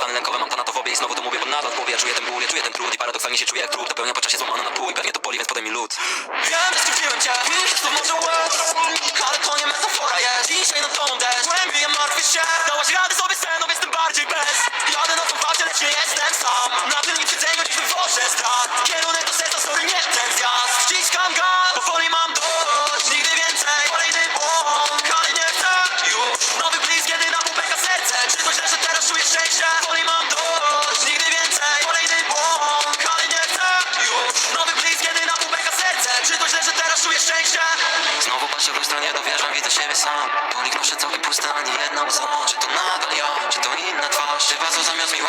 stany lękowe, mam tanatofobie i znowu to mówię, bo nadal głowie czuję ten ból, ja czuję ten trud i paradoksalnie się czuję jak trup, dopełnia po czasie złamana na pół i pewnie to boli, więc podaj mi lód. Wiem, że skrzywdziłem cię, to może łez Ale to nie metafora jest. Dzisiaj nad tobą deszcz Głębiej martwię się. Dałaś radę sobie mną, jestem bardziej bez. Jadę na tą walkę, lecz nie jestem sam. Na tylnym siedzeniu wywożę strach. Kierunek do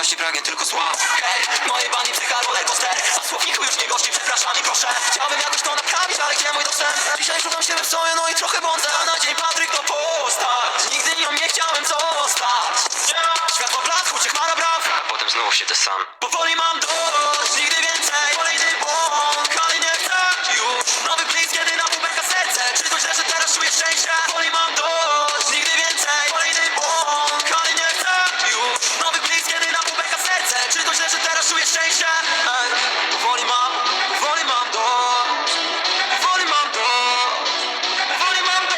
miłości pragnie tylko zła. Hej, moje bani psycha roller coaster A słowniku już nie gości, przepraszam i proszę. Chciałbym jakoś to naprawić, ale gdzie mój dostęp? Dzisiaj rzucam się w sobie, no i trochę błądzę. A na dzień Patryk to postać. Nigdy nią nie chciałem zostać. Światło blasku, czy chmara braw A potem znów siedzę sam. Powoli mam dość Myślę, że teraz czuję szczęście Ej, Powoli mam, powoli mam do Powoli mam do Powoli mam do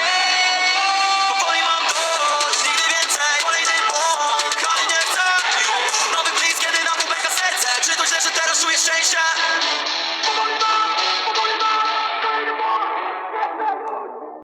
Powoli mam do Nigdy więcej, kolejny błąd chcę. Już Nowy blisk, kiedy na kubeka serce Czy to źle, że teraz czuję szczęście